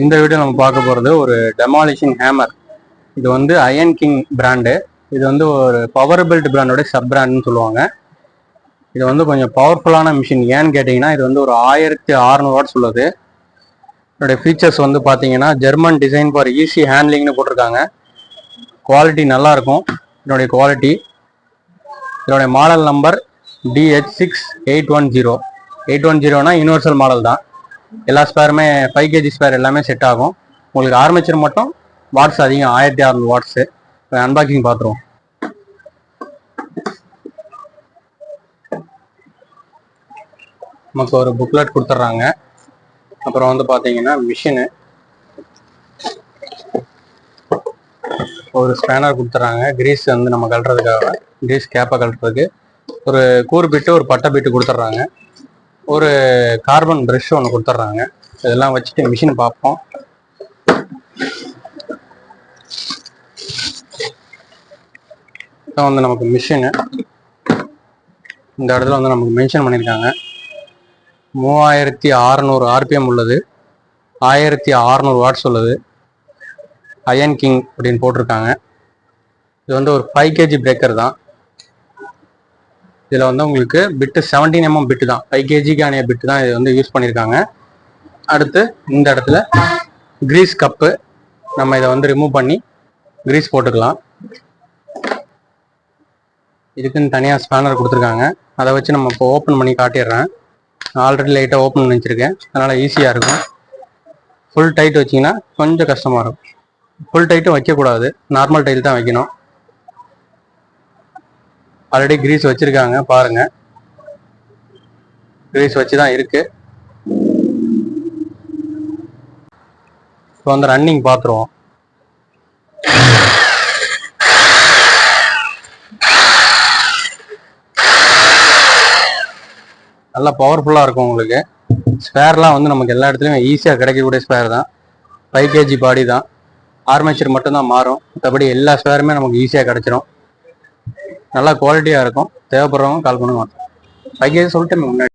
இந்த வீடியோ நம்ம பார்க்க போகிறது ஒரு டெமாலிஷிங் ஹேமர் இது வந்து அயன் கிங் பிராண்டு இது வந்து ஒரு பவர் பெல்ட் பிராண்டோட சப் பிராண்ட்னு சொல்லுவாங்க. இது வந்து கொஞ்சம் பவர்ஃபுல்லான மிஷின் ஏன்னு கேட்டிங்கன்னா இது வந்து ஒரு ஆயிரத்தி அறநூறு வாட்ஸ் உள்ளது. இதோடைய ஃபீச்சர்ஸ் வந்து பார்த்தீங்கன்னா ஜெர்மன் டிசைன் ஃபார் ஈஸி ஹேண்ட்லிங்னு போட்டிருக்காங்க. குவாலிட்டி நல்லாயிருக்கும் இதனுடைய குவாலிட்டி இதனுடைய model number DH six eight one zero eight one ஜீரோனா universal model தான். எல்லா ஸ்பேருமே ஃபைவ் கேஜி ஸ்பேர் எல்லாமே செட் ஆகும். உங்களுக்கு ஆர்மேச்சர் மட்டும் வாட்ஸ் அதிகம் ஆயிரத்தி அறநூறு வாட்ஸு அன்பாக்சிங் பார்த்துருவோம். நமக்கு ஒரு புக்லெட் கொடுத்துட்றாங்க. அப்புறம் வந்து பார்த்தீங்கன்னா மிஷினு ஒரு ஸ்பேனர் கொடுத்துட்றாங்க. கிரீஸ் வந்து நம்ம கழட்டுறதுக்காக கிரீஸ் கேப்பை கழட்டுறதுக்கு. ஒரு கூறு பிட்டு ஒரு பட்டை பிட்டு கொடுத்துட்றாங்க. ஒரு கார்பன் ப்ரஷ் ஒன்று கொடுத்துட்றாங்க. இதெல்லாம் வச்சுட்டு மிஷின் பார்ப்போம். இதான் வந்து நமக்கு மிஷினு இந்த இடத்துல வந்து நமக்கு மென்ஷன் பண்ணியிருக்காங்க. மூவாயிரத்தி அறநூறு ஆர்பிஎம் உள்ளது. ஆயிரத்தி அறநூறு வாட்ஸ் உள்ளது. அயன் கிங் அப்படின்னு போட்டிருக்காங்க. இது வந்து ஒரு ஃபைவ் கேஜி பிரேக்கர் தான். இதில் வந்து உங்களுக்கு பிட்டு செவன்டீன் எம்எம் பிட்டு தான். ஃபைவ் கேஜிக்கான பிட்டு தான் இது வந்து யூஸ் பண்ணியிருக்காங்க அடுத்து இந்த இடத்துல கிரீஸ் கப்பு நம்ம இதை வந்து ரிமூவ் பண்ணி கிரீஸ் போட்டுக்கலாம். இதுக்குன்னு தனியாக ஸ்பேனர் கொடுத்துருக்காங்க. அதை வச்சு நம்ம இப்போ ஓப்பன் பண்ணி காட்டிடுறேன். ஆல்ரெடி லைட்டாக ஓப்பன் பண்ணி வச்சுருக்கேன் அதனால் ஈஸியாக இருக்கும். ஃபுல் டைட் வச்சிங்கன்னா கொஞ்சம் கஷ்டமாக இருக்கும். ஃபுல் டைட்டும் வைக்கக்கூடாது. நார்மல் டைல் தான் வைக்கணும். ஆல்ரெடி கிரீஸ் வச்சிருக்காங்க பாருங்க. கிரீஸ் வச்சு தான் இருக்கு. இப்போ வந்து ரன்னிங் பார்த்துருவோம் நல்லா பவர்ஃபுல்லாக இருக்கும் உங்களுக்கு. ஸ்பேர்லாம் வந்து நமக்கு எல்லா இடத்துலையும் ஈஸியாக கிடைக்கக்கூடிய ஸ்பேர் தான். ஃபைவ் கேஜி பாடி தான். ஆர்மேச்சர் மட்டும்தான் மாறும். மற்றபடி எல்லா ஸ்பேருமே நமக்கு ஈஸியாக கிடச்சிரும். நல்லா குவாலிட்டியாக இருக்கும். தேவைப்படுறவங்க கால் பண்ணுங்க. ஃபைவ் கேஜி சொல்லிட்டு முன்னாடி.